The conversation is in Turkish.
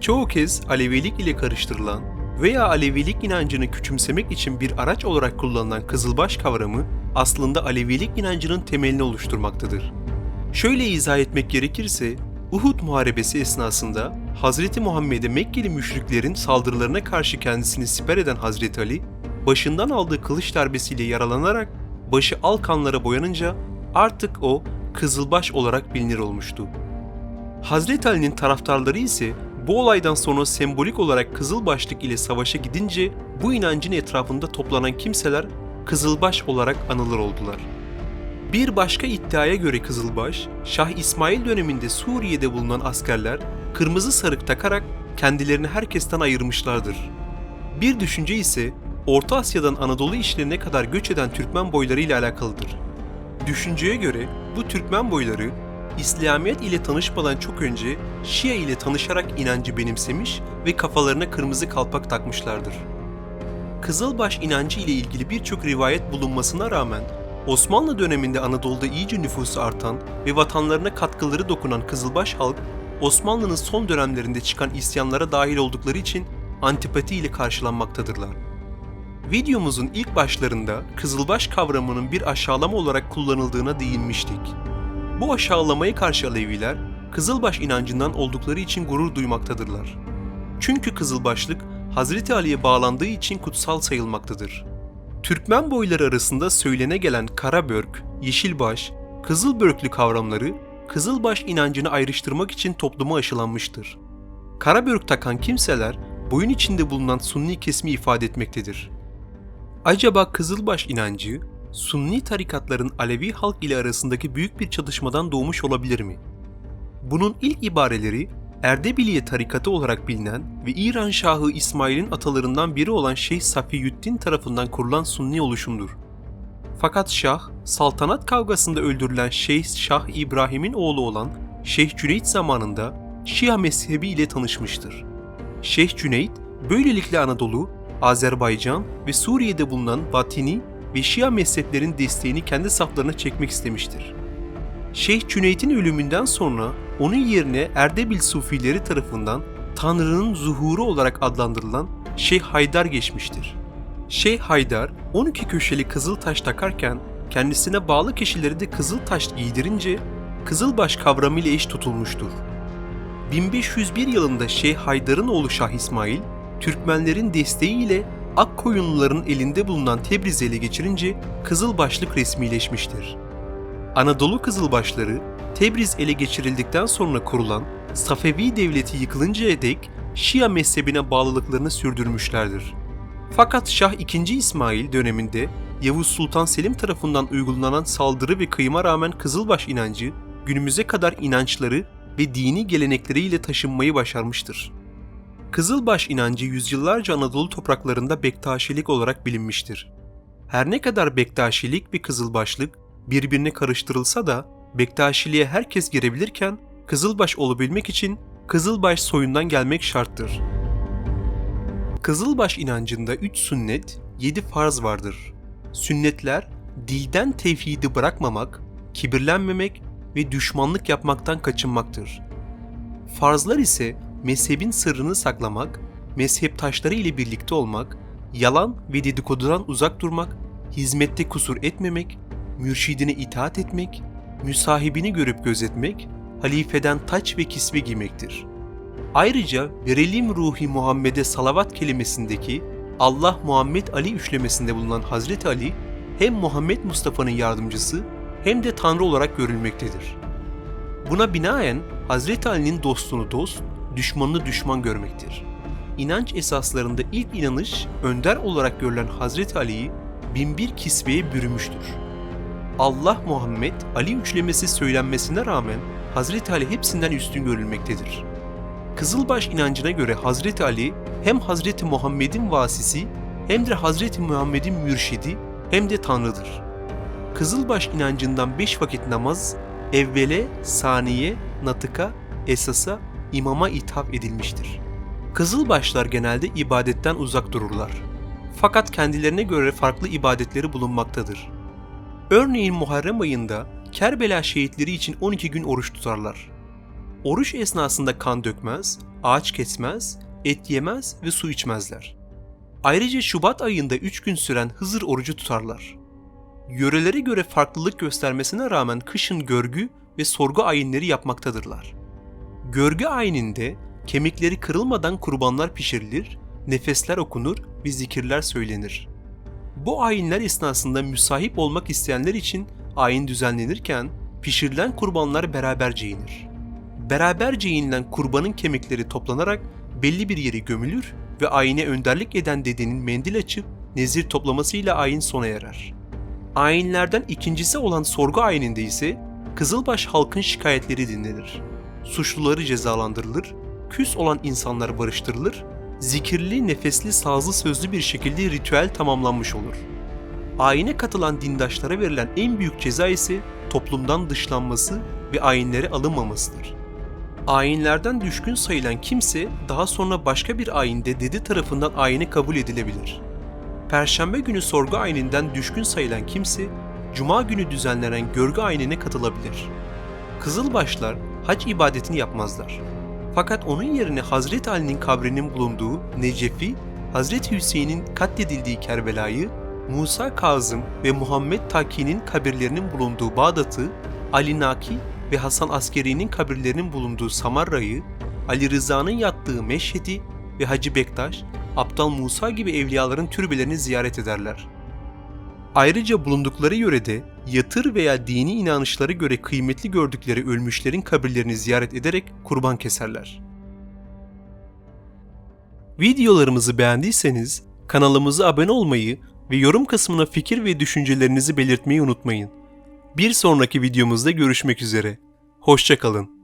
Çoğu kez Alevilik ile karıştırılan veya Alevilik inancını küçümsemek için bir araç olarak kullanılan Kızılbaş kavramı aslında Alevilik inancının temelini oluşturmaktadır. Şöyle izah etmek gerekirse, Uhud Muharebesi esnasında Hazreti Muhammed'e Mekkeli müşriklerin saldırılarına karşı kendisini siper eden Hazreti Ali, başından aldığı kılıç darbesiyle yaralanarak başı al kanlara boyanınca artık o Kızılbaş olarak bilinir olmuştu. Hazreti Ali'nin taraftarları ise bu olaydan sonra sembolik olarak Kızılbaşlık ile savaşa gidince bu inancın etrafında toplanan kimseler Kızılbaş olarak anılır oldular. Bir başka iddiaya göre Kızılbaş, Şah İsmail döneminde Suriye'de bulunan askerler kırmızı sarık takarak kendilerini herkesten ayırmışlardır. Bir düşünce ise Orta Asya'dan Anadolu işlerine kadar göç eden Türkmen boyları ile alakalıdır. Düşünceye göre bu Türkmen boyları İslamiyet ile tanışmadan çok önce Şia ile tanışarak inancı benimsemiş ve kafalarına kırmızı kalpak takmışlardır. Kızılbaş inancı ile ilgili birçok rivayet bulunmasına rağmen Osmanlı döneminde Anadolu'da iyice nüfusu artan ve vatanlarına katkıları dokunan Kızılbaş halk, Osmanlı'nın son dönemlerinde çıkan isyanlara dahil oldukları için antipati ile karşılanmaktadırlar. Videomuzun ilk başlarında Kızılbaş kavramının bir aşağılama olarak kullanıldığına değinmiştik. Bu aşağılamaya karşı Aleviler, Kızılbaş inancından oldukları için gurur duymaktadırlar. Çünkü Kızılbaşlık, Hazreti Ali'ye bağlandığı için kutsal sayılmaktadır. Türkmen boyları arasında söylene gelen Karabörk, Yeşilbaş, Kızılbörklü kavramları, Kızılbaş inancını ayrıştırmak için topluma aşılanmıştır. Karabörk takan kimseler, boyun içinde bulunan Sunni kesimi ifade etmektedir. Acaba Kızılbaş inancı, Sunni tarikatların Alevi halk ile arasındaki büyük bir çatışmadan doğmuş olabilir mi? Bunun ilk ibareleri Erdebiliye tarikatı olarak bilinen ve İran Şahı İsmail'in atalarından biri olan Şeyh Safiyüddin tarafından kurulan Sunni oluşumdur. Fakat Şah, saltanat kavgasında öldürülen Şeyh Şah İbrahim'in oğlu olan Şeyh Cüneyt zamanında Şia mezhebi ile tanışmıştır. Şeyh Cüneyt, böylelikle Anadolu, Azerbaycan ve Suriye'de bulunan Batini ve Şia mezheplerin desteğini kendi saflarına çekmek istemiştir. Şeyh Cüneyt'in ölümünden sonra onun yerine Erdebil Sufileri tarafından Tanrı'nın zuhuru olarak adlandırılan Şeyh Haydar geçmiştir. Şeyh Haydar 12 köşeli kızıl taş takarken kendisine bağlı kişileri de kızıl taş giydirince Kızılbaş kavramıyla eş tutulmuştur. 1501 yılında Şeyh Haydar'ın oğlu Şah İsmail, Türkmenlerin desteğiyle Akkoyunluların elinde bulunan Tebriz'i ele geçirince Kızılbaşlık resmileşmiştir. Anadolu Kızılbaşları Tebriz ele geçirildikten sonra kurulan Safevi Devleti yıkılıncaya dek Şia mezhebine bağlılıklarını sürdürmüşlerdir. Fakat Şah II. İsmail döneminde Yavuz Sultan Selim tarafından uygulanan saldırı ve kıyıma rağmen Kızılbaş inancı günümüze kadar inançları ve dini gelenekleriyle taşınmayı başarmıştır. Kızılbaş inancı yüzyıllarca Anadolu topraklarında Bektaşilik olarak bilinmiştir. Her ne kadar Bektaşilik ve Kızılbaşlık birbirine karıştırılsa da Bektaşiliğe herkes girebilirken Kızılbaş olabilmek için Kızılbaş soyundan gelmek şarttır. Kızılbaş inancında 3 sünnet, 7 farz vardır. Sünnetler, dilden tevhidi bırakmamak, kibirlenmemek ve düşmanlık yapmaktan kaçınmaktır. Farzlar ise mezhebin sırrını saklamak, mezhep taşları ile birlikte olmak, yalan ve dedikodudan uzak durmak, hizmette kusur etmemek, mürşidine itaat etmek, müsahibini görüp gözetmek, halifeden taç ve kisve giymektir. Ayrıca verelim ruhi Muhammed'e salavat kelimesindeki Allah Muhammed Ali üçlemesinde bulunan Hazreti Ali hem Muhammed Mustafa'nın yardımcısı hem de Tanrı olarak görülmektedir. Buna binaen Hazreti Ali'nin dostunu dost, düşmanını düşman görmektir. İnanç esaslarında ilk inanış önder olarak görülen Hazreti Ali'yi binbir kisveye bürümüştür. Allah Muhammed Ali üçlemesi söylenmesine rağmen Hazreti Ali hepsinden üstün görülmektedir. Kızılbaş inancına göre Hazreti Ali hem Hazreti Muhammed'in vasisi hem de Hazreti Muhammed'in mürşidi hem de Tanrı'dır. Kızılbaş inancından beş vakit namaz evvele, saniye, natıka, esasa, imama ithaf edilmiştir. Kızılbaşlar genelde ibadetten uzak dururlar. Fakat kendilerine göre farklı ibadetleri bulunmaktadır. Örneğin Muharrem ayında Kerbela şehitleri için 12 gün oruç tutarlar. Oruç esnasında kan dökmez, ağaç kesmez, et yemez ve su içmezler. Ayrıca Şubat ayında 3 gün süren Hızır orucu tutarlar. Yörelere göre farklılık göstermesine rağmen kışın görgü ve sorgu ayinleri yapmaktadırlar. Görgü ayininde kemikleri kırılmadan kurbanlar pişirilir, nefesler okunur ve zikirler söylenir. Bu ayinler esnasında müsahip olmak isteyenler için ayin düzenlenirken pişirilen kurbanlar beraberce yenir. Beraberce yenilen kurbanın kemikleri toplanarak belli bir yere gömülür ve ayine önderlik eden dedenin mendil açıp nezir toplamasıyla ayin sona erer. Ayinlerden ikincisi olan sorgu ayininde ise Kızılbaş halkın şikayetleri dinlenir. Suçluları cezalandırılır, küs olan insanlar barıştırılır, zikirli, nefesli, sazlı sözlü bir şekilde ritüel tamamlanmış olur. Ayine katılan dindaşlara verilen en büyük ceza ise toplumdan dışlanması ve ayinlere alınmamasıdır. Ayinlerden düşkün sayılan kimse daha sonra başka bir ayinde dede tarafından ayine kabul edilebilir. Perşembe günü sorgu ayininden düşkün sayılan kimse, Cuma günü düzenlenen görgü ayinine katılabilir. Kızılbaşlar hac ibadetini yapmazlar. Fakat onun yerine Hazreti Ali'nin kabrinin bulunduğu Necef'i, Hazreti Hüseyin'in katledildiği Kerbela'yı, Musa Kazım ve Muhammed Taki'nin kabirlerinin bulunduğu Bağdat'ı, Ali Naki ve Hasan Askeri'nin kabirlerinin bulunduğu Samarra'yı, Ali Rıza'nın yattığı Meşhed'i ve Hacı Bektaş, Aptal Musa gibi evliyaların türbelerini ziyaret ederler. Ayrıca bulundukları yörede yatır veya dini inanışlara göre kıymetli gördükleri ölmüşlerin kabirlerini ziyaret ederek kurban keserler. Videolarımızı beğendiyseniz kanalımıza abone olmayı ve yorum kısmına fikir ve düşüncelerinizi belirtmeyi unutmayın. Bir sonraki videomuzda görüşmek üzere. Hoşçakalın.